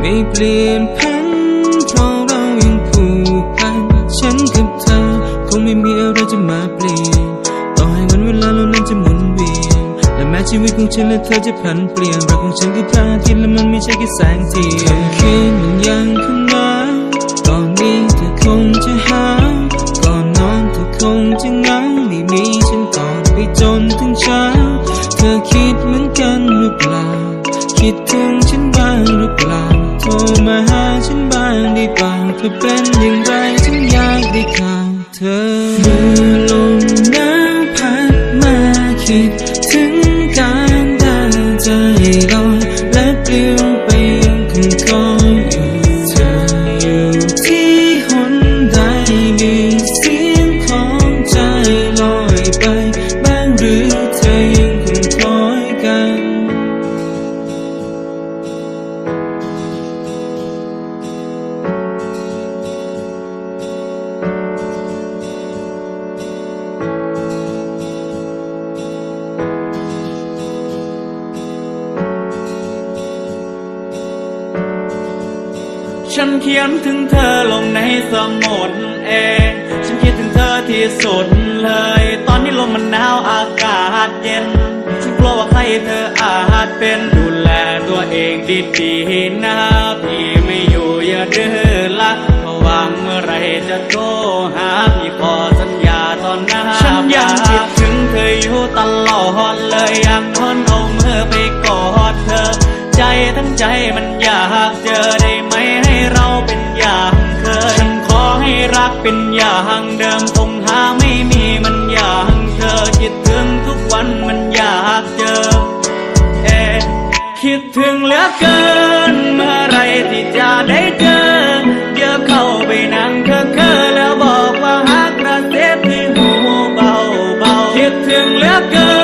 ไม่เปลี่ยนพันเพราะเรายังผูกพัน ฉันกับเธอ คงไม่มีอะไรจะมาเปลี่ยน ต่อให้วันเวลาเรานั้นจะหมุนเวียน และแม้ชีวิตของฉันและเธอจะผันเปลี่ยนรักของฉันคือพระอาทิตย์และมันไม่ใช่แค่แสงเทียนคำคืนมันยังคงหนาตอนนี้เธอคงจะหา ก่อนนอนเธอคงจะเหงาไม่มีฉันก่อนไปจนถึงเช้า เธอคิดเหมือนกันหรือเปล่า คิดถึงฉันบ้างหรือเปล่า มาหาฉันบ้างได้ป่าเธอเป็นอย่างไรฉันอยากได้ข่าวเธอเมื่อลมหนาวพัดมาคิดถึงการได้ใจลอยและปลิวไปยังคงคอยอยู่เธออยู่ที่หนใดมีเสียงของใจลอยไปบ้างหรือ ฉันเขียนถึงเธอลงในสมุดเอง ฉันคิดถึงเธอที่สุดเลย ตอนนี้ลมมันหนาวอากาศเย็น ฉันกลัวว่าใครเธออาจเป็นดูแลตัวเองดีๆนะพี่ไม่อยู่อย่าดื้อละเพราะว่างเมื่อไรจะโทรหาพี่ขอสัญญาตอนหน้าฉันยังคิดถึงเธออยู่ตลอดเลยอยากทนเอามือไปกอดเธอ ใจทั้งใจมัน เป็นอย่างเดิมคงหาไม่มีมันอย่างเธอคิดถึงทุกวันมันอยากเจอ เอคิดถึงเหลือเกิน เมื่อไรที่จะได้เจอเดี๋ยวเข้าไปนั่งเคอะเคอแล้วบอกว่าฮักระเซ็ที่หูเบาเบาคิดถึงเหลือเกิน